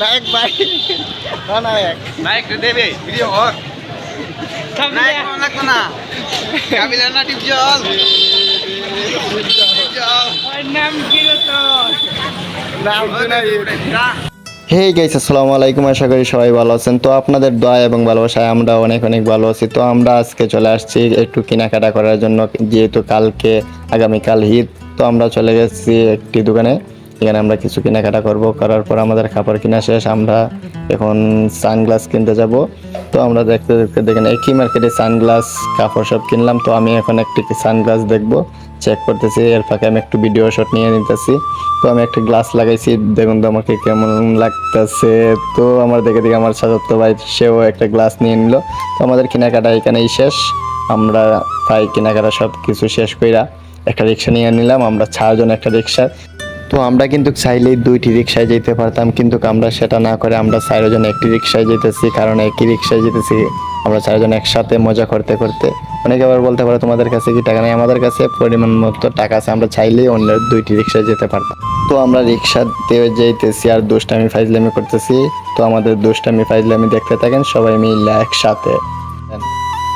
নায়ক ভাই। না নায়ক। নায়ক দেবে ভিডিও হোক। নায়ক না। কাবিলার না নাম হে গাইস আসসালামু আলাইকুম। আশা করি সবাই ভালো আছেন। তো আপনাদের দয়া এবং ভালোবাসায় আমরা অনেক অনেক ভালো আছি। তো আমরা আজকে চলে আসছি একটু কেনাকাটা করার জন্য। যেহেতু কালকে আগামীকাল ঈদ তো আমরা চলে গেছি একটি দোকানে। এখানে আমরা কিছু কেনাকাটা করব। করার পর আমাদের খাবার কিনা শেষ, আমরা এখন সানগ্লাস কিনতে যাব। তো আমরা দেখতে দেখতে দেখেন একই মার্কেটে সানগ্লাস, কাপড় সব কিনলাম। তো আমি এখন একটি সানগ্লাস দেখব চেক করতেছি। এর ফাঁকে আমি একটু ভিডিও শট নিয়ে নিতেছি। তো আমি একটা গ্লাস লাগাইছি, দেখুন তো আমাকে কেমন লাগতেছে। তো আমার দেখে দেখে আমার সাজাতো ভাই, সেও একটা গ্লাস নিয়ে নিল। তো আমাদের কেনাকাটা এখানেই শেষ। আমরা তাই কেনাকাটা সব কিছু শেষ কইরা একটা রিক্সা নিয়ে নিলাম। আমরা চারজন একটা রিক্সা। তো আমরা কিন্তু চাইলেই দুইটি রিক্সায় যেতে পারতাম, কিন্তু আমরা সেটা না করে আমরা চারজন একটি রিক্সায় যেতেছি, কারণ একই রিক্সায় যেতেছি, আমরা চারজন একসাথে মজা করতে করতে। অনেকে আবার বলতে পারে, তোমাদের কাছে কি টাকা নেই? আমাদের কাছে পরিমাণ মতো টাকা আছে, আমরা চাইলেই অন্য দুইটি রিক্সায় যেতে পারতাম। তো আমরা রিক্সাতে যাইতেছি আর দুষ্টামি, ফাইজলামি করতেছি। তো আমাদের দুষ্টামি, ফাইজলামি দেখতে থাকেন, সবাই মিলে একসাথে।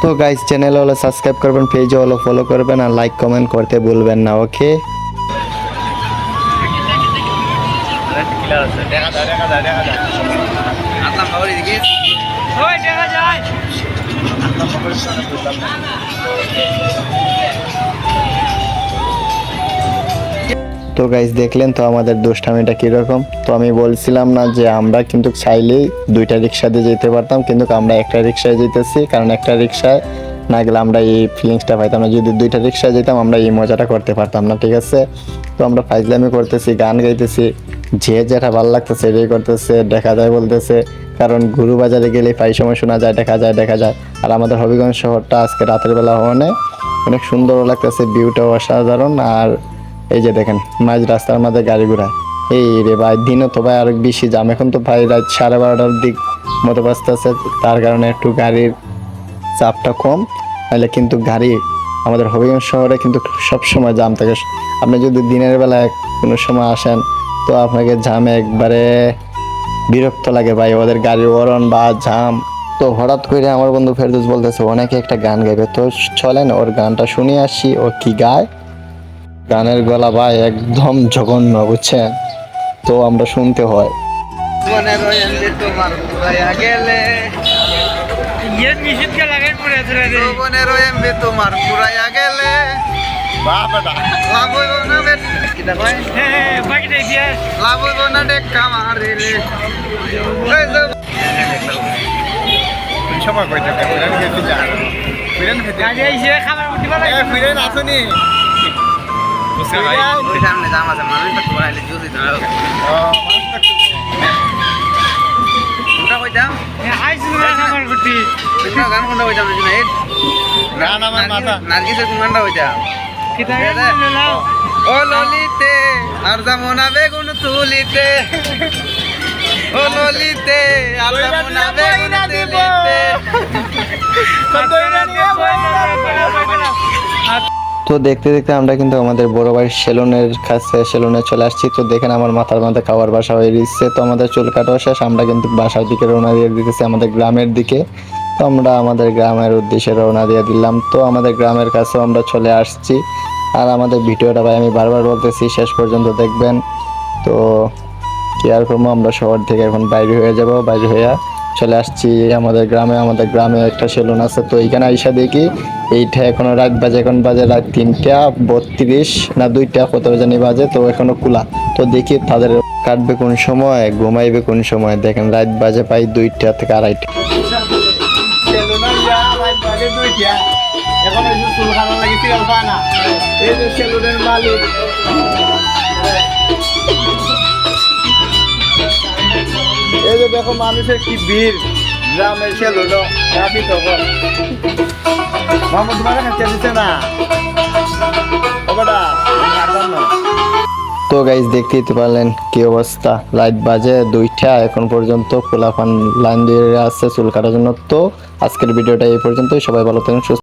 তো গাইস চ্যানেল হলো সাবস্ক্রাইব করবেন পেজে হলো ফলো করবেন, আর লাইক কমেন্ট করতে ভুলবেন না ওকে দেখা যায় দেখা যায় দেখা যায়। আসলাম খবর এদিকে ওই দেখা যায়। তো গাইজ দেখলেন তো আমাদের দুষ্টামিটা কীরকম? তো আমি বলছিলাম না যে আমরা কিন্তু চাইলেই দুইটা রিক্সাতে যেতে পারতাম কিন্তু আমরা একটা রিক্সায় যেতেছি কারণ একটা রিক্সায় না গেলে আমরা এই ফিলিংসটা পাইতাম না। যদি দুইটা রিক্সায় যেতাম, আমরা এই মজাটা করতে পারতাম না, ঠিক আছে? তো আমরা ফাইজলামি করতেছি, গান গাইতেছি। যে যেটা ভালো লাগতেছে, এটাই করতেছে, দেখা যায় বলতেছে। কারণ গুরু বাজারে গেলে প্রায় সময় শোনা যায়, দেখা যায় দেখা যায়। আর আমাদের হবিগঞ্জ শহরটা আজকে রাতের বেলা হওয়ানে অনেক সুন্দরও লাগতেছে ভিউটাও অসাধারণ। আর এই যে দেখেন, মাঝ রাস্তার মাঝে গাড়ি ঘোড়ায় এই রে ভাই, দিনও তো ভাই আরও বেশি জাম এখন তো ভাই রাত সাড়ে বারোটার দিক মতো বাজতেছে। তার কারণে একটু গাড়ির চাপটা কম। নাহলে কিন্তু গাড়ি আমাদের হবিগঞ্জ শহরে কিন্তু সব সময় জাম থাকে। আপনি যদি দিনের বেলায় কোনো সময় আসেন, তো আপনাকে জামে একবারে বিরক্ত লাগে ভাই। ওদের গাড়ির ওরন বা জাম তো হঠাৎ করে আমার বন্ধু ফেরদৌস বলতেছে, অনেকে একটা গান গাইবে। তো চলেন, ওর গানটা শুনে আসি। ও কি গায়? গানের গলা ভাই একদম জঘন্য, বুঝছেন? তো আমরা শুনতে হয়। ইয়ে মিশিত কে লাগাই পড়ে আছে রে মনে রয়েছে তোমার পুরাইয়া গেলে লাভ হইব না বেট হ্যাঁ লাভ হইব না এই যে সময় কইতে কইরান খেতে যা কইরান খেতে আজ এই খাবার উঠি পারে এ ফিরেন আসুনি ওই সামনে জাম আছে মানুষ তো পুরাইলে জুসি দাও উঠি কোনটা গান কোনটা হইতাম না এই গান আমার মাথা। নার্গিসের কোন গানটা কিতা। লাও। ও ললিতে আর জামনা বেগুন তুলিতে। ও ললিতে আর জামনা বেগুন তুলিতে। তো দেখতে দেখতে আমরা কিন্তু আমাদের বড় ভাইয়ের সেলুনের কাছে, সেলুনে চলে আসছি। তো দেখেন আমার মাথার মধ্যে খাওয়ার বাসা হয়ে দিচ্ছে তো আমাদের চুল কাটাও শেষ। আমরা কিন্তু বাসার দিকে রওনা দিয়ে দিতেছি আমাদের গ্রামের দিকে। তো আমরা আমাদের গ্রামের উদ্দেশ্যে রওনা দিয়ে দিলাম। তো আমাদের গ্রামের কাছেও আমরা চলে আসছি। আর আমাদের ভিডিওটা ভাই আমি বারবার বলতেছি, শেষ পর্যন্ত দেখবেন। তো কি আর করব? আমরা শহর থেকে এখন বাইরে হয়ে যাব, বাইরে হয়ে চলে আসছি, আমাদের গ্রামে আমাদের গ্রামে একটা সেলুন আছে। তো এইখানে আইসা দেখি, এইটা এখনও রাত বাজে, এখন বাজে রাত তিনটা, বত্রিশ না দুইটা, কত জানি বাজে, তো এখনও খোলা। তো দেখি তাদের কাটবে কোন সময়, ঘুমাইবে কোন সময়। দেখেন রাত বাজে পাই দুইটা থেকে আড়াইটা। এখন চুল খানো লাগিছে না এই যে সেলুনের মালিক। দেখো মানুষের কি ভিড়। গ্রামের সেলুন রাখি তখন ও না। তো গাইজ দেখতেই তো পারলেন কি অবস্থা। লাইট বাজে দুইটা, এখন পর্যন্ত খোলা ফান লাইন দিয়ে আছে, চুল কাটার জন্য। তো আজকের ভিডিওটা এই পর্যন্তই। সবাই ভালো থাকেন, সুস্থ